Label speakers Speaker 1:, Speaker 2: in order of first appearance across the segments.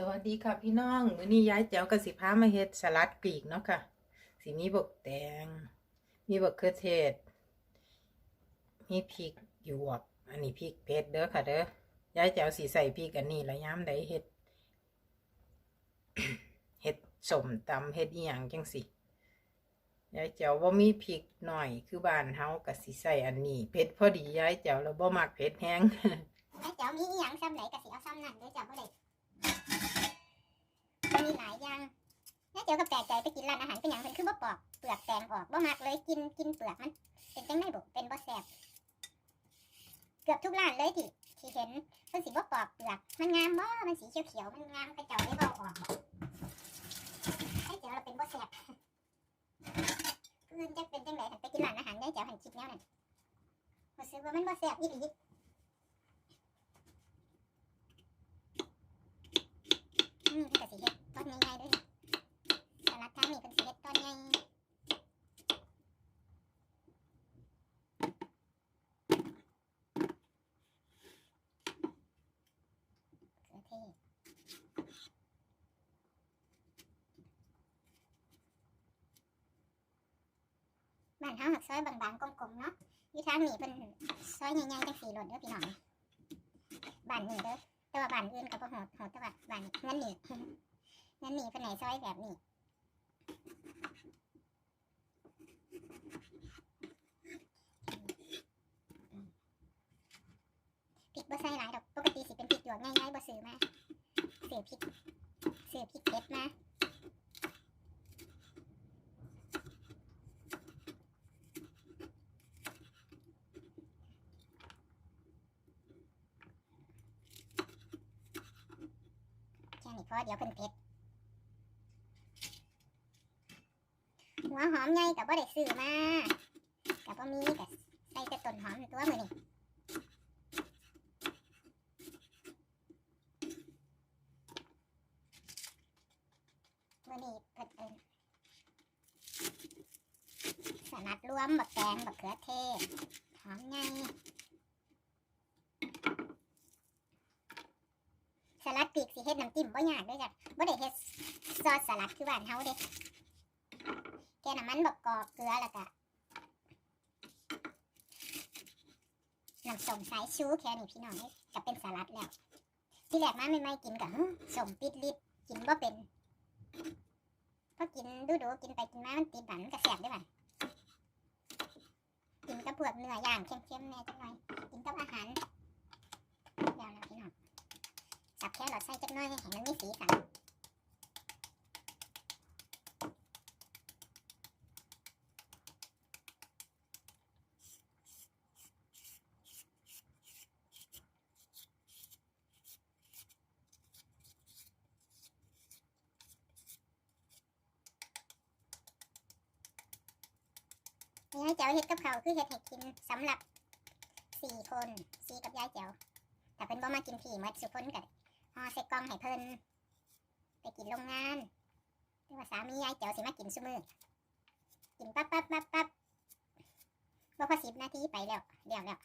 Speaker 1: สวัสดีค่ะพี่น้องมื้อนี้ย้ายแจ๋วกับสิพามาเฮ็ดสลัดกรีกเนาะค่ะสิมีบกแตง มีบกเขือเทศ มีพริกหยวก อันนี้พริกเผ็ดเด้อค่ะเด้อย้ายแจ๋วสิใส่พริกอันนี้ละยามใดเฮ็ด เฮ็ดสมตำเฮ็ดอีหยังจังสิย้ายแจ๋วบ่มีพริกหน่อยคือบ้านเฮาก็สิใส่อันนี้เผ็ดพอดีย้ายแจ๋วแล้วบ่มักเผ็ดแฮง
Speaker 2: ไอ้เจ้ามีอีหยังซ้ำไหนก็สิเอาซ้ำนั่นเด้อเจ้าบ่ได้ มีหลายอย่างแล้วเจ้าก็แปลกใจไปกินร้านอาหารเป็นหยังเพิ่นคือบ่ปอกเปลือกแตงออกบ่มักเลยกินกินเปลือกมันเป็นจังได๋บ่เป็นบ่แซ่บเกือบทุกร้านเลยที่ที่เห็นเพิ่นสิบ่ปอกเปลือกมันงามบ่มันสีเขียวๆมันงามเขาเจ้าได้เว้าออกบ่ไอ้เจ้าเราเป็นบ่แซ่บเพิ่นจะเป็นจังได๋ไปกินร้านอาหารได้เจ้าหันคิดแนวนั้นรู้สึกว่ามันบ่แซ่บอีหลี อืมก็สิเฮ็ดต้นใหญ่ๆด้วยสลัดทางนี้เป็นสิเฮ็ดต้นใหญ่เขือเทศบ้าน เฮาหักซอยบางๆกลมๆเนาะอยู่ทางนี้เป็นซอยใหญ่ๆจังสี่หลดเด้อพี่น้องบ้านนี้เด้อแต่ว่าบ้านอื่นก็บ่โหดโหดแต่ว่าบ้านเงินหนีเงินหนีเป็นไหนซอยแบบนี้พริกบ่ใส่หลายดอกปกติสิเป็นพริกหยวกง่ายๆบ่ซื้อมาซื้อพริกซื้อพริกเผ็ดมา นี้พอเดี๋ยวเพิ่นเผ็ดหัวหอมใหญ่ก็บ่ได้ซื้อมาก็บ่มีก็ใส่แต่ต้นหอมอยู่ตัวมือนี้มื่อนี้เพิ่นเอิ้นสลัดรวมบักแตงบักเขือเทศหอมไงส ลัดปีกสิเฮ็ดน้ำจิ้มบ่ยากเด้วยจ้ะบ่ได้เฮ็ดซอสสลัดคือบ้านเฮาเด้แค่น้ำมันบักกอกเกลือแล้วก็น้ำส้มสายชูแค่นี้พี่น้องเอ้ก็เป็นสลัดแล้ว ที่แรกมาใหม่ๆกินก็ส้มปิดลิดกินบ่เป็นพอกินดูดูกินไปกินมามันติดบันมันก็แสบด้วยบันกินกับพวกเนื้อย่างเค็มๆแน่จังหน่อยกินกับอาหารเดี๋ยวนะพี่น้องับแค่หลอดไส้จักน่อยให้เห็นมันมีสีสันนี่ให้เจ้าเฮ็ดกับเขาคือเฮ็ดให้กินสำหรับสี่คนสี่กับยายเจ้าแต่เพิ่นบ่มากินผีมดสุคนก็ ห่อใส่กล่องให้เพิ่นไปกินโรงงานหรือว่าสามียายเจ้าสิมากินซุมือกินปั๊บปั๊บปั๊บปั๊บบ่พอสิบนาทีไปแล้วเดี๋ยวแล้ว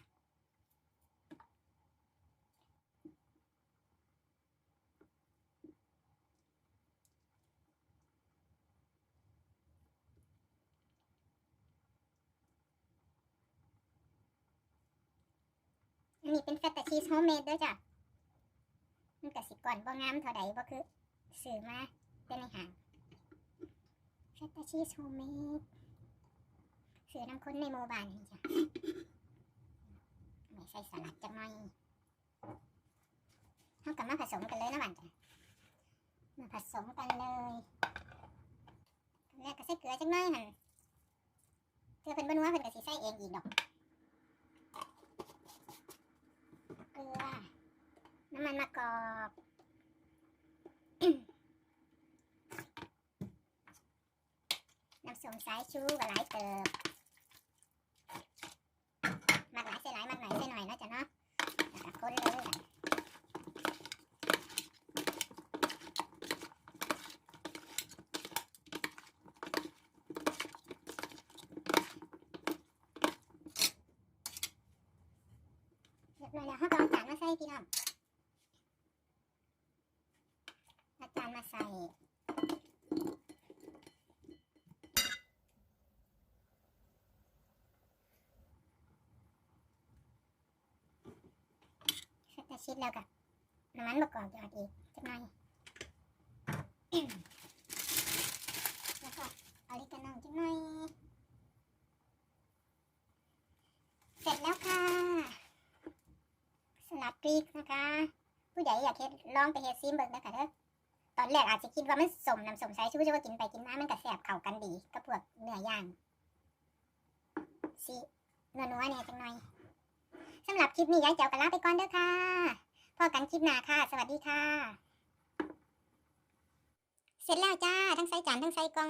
Speaker 2: อันนี้เป็นแฟตตาชีสโฮมเมดด้อจ้ะ มันก็สิก่อนบ่งามเท่าใดบ่คือซื้อมาเป็นในห้างแฟตตาชีสโฮมเมดซื้อน้ำข้นในหมู่บ้านนี่จ้ะไม่ใส่สลัดจังหน่อยเฮากับมาผสมกันเลยนะบ้านจ้ะมาผสมกันเลยแรกก็ใส่เกลือจังหน่อยหั่นเกลือเพิ่นบ่นัวเพิ่นก็สิใส่เองอีกดอก เกลือ น้ำมันมะกอกน้ำส้มสายชูกับหลายเติบมักหลายใส่หลายมักหน่อยใส่หน่อยนาะจ๊ะเนาะแล้วก็คนเลยล่ะเรียบร้อยแล้วเขาก็เอาจานมาใส่พี่น้อง ชิดแล้วกับน้ำมันมะกอกหยอดอีกจักหน่อยแล้วก็ออริกาโน่จักหน่อยเสร็จแล้วค่ะสลัดพริกนะคะ ผู้ใหญ่อยากเฮ็ดลองไปเฮ็ดซีมเบิกนะคะเด้อตอนแรกอาจจะคิดว่ามันสมน้ำสมไซชูจะว่ากินไปกินมามันก็แสบเข้ากันดีกับพวกเนื้อย่างสินัวๆเนี่ยจังหน่อย คลิปนี้ยายเจ้ากันลาไปก่อนเด้อค่ะพอกันคลิปหน้าค่ะ สวัสดีค่ะ เสร็จแล้วจ้า ทั้งใส่จานทั้งใส่กล่อง